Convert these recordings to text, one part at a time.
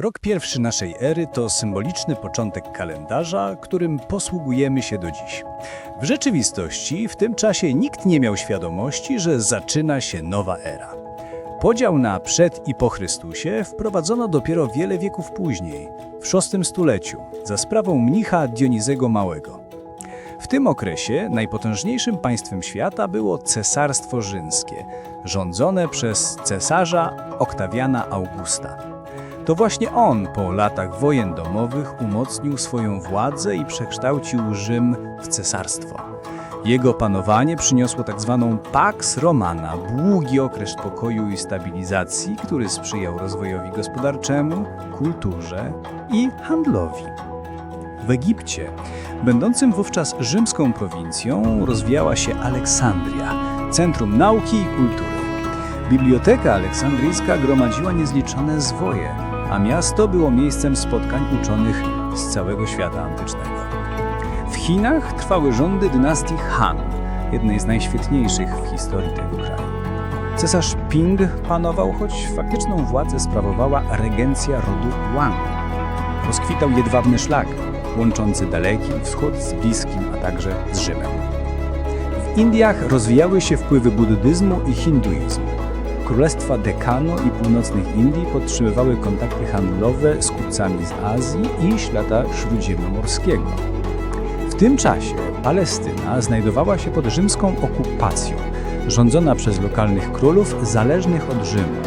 Rok pierwszy naszej ery to symboliczny początek kalendarza, którym posługujemy się do dziś. W rzeczywistości w tym czasie nikt nie miał świadomości, że zaczyna się nowa era. Podział na przed i po Chrystusie wprowadzono dopiero wiele wieków później, w VI stuleciu, za sprawą mnicha Dionizego Małego. W tym okresie najpotężniejszym państwem świata było Cesarstwo Rzymskie, rządzone przez cesarza Oktawiana Augusta. To właśnie on po latach wojen domowych umocnił swoją władzę i przekształcił Rzym w cesarstwo. Jego panowanie przyniosło tzw. Pax Romana, długi okres pokoju i stabilizacji, który sprzyjał rozwojowi gospodarczemu, kulturze i handlowi. W Egipcie, będącym wówczas rzymską prowincją, rozwijała się Aleksandria, centrum nauki i kultury. Biblioteka aleksandryjska gromadziła niezliczone zwoje, a miasto było miejscem spotkań uczonych z całego świata antycznego. W Chinach trwały rządy dynastii Han, jednej z najświetniejszych w historii tego kraju. Cesarz Ping panował, choć faktyczną władzę sprawowała regencja rodu Wang. Rozkwitał jedwabny szlak, łączący Daleki Wschód z Bliskim, a także z Rzymem. W Indiach rozwijały się wpływy buddyzmu i hinduizmu. Królestwa Dekanu i północnych Indii podtrzymywały kontakty handlowe z kupcami z Azji i świata śródziemnomorskiego. W tym czasie Palestyna znajdowała się pod rzymską okupacją, rządzona przez lokalnych królów zależnych od Rzymu.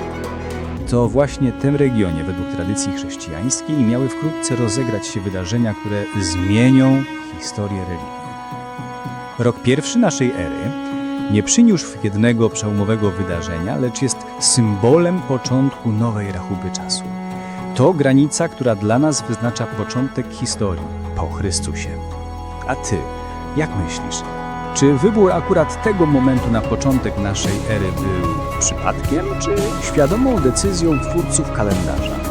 To właśnie w tym regionie, według tradycji chrześcijańskiej, miały wkrótce rozegrać się wydarzenia, które zmienią historię religii. Rok pierwszy naszej ery nie przyniósł jednego przełomowego wydarzenia, lecz jest symbolem początku nowej rachuby czasu. To granica, która dla nas wyznacza początek historii po Chrystusie. A ty, jak myślisz? Czy wybór akurat tego momentu na początek naszej ery był przypadkiem, czy świadomą decyzją twórców kalendarza?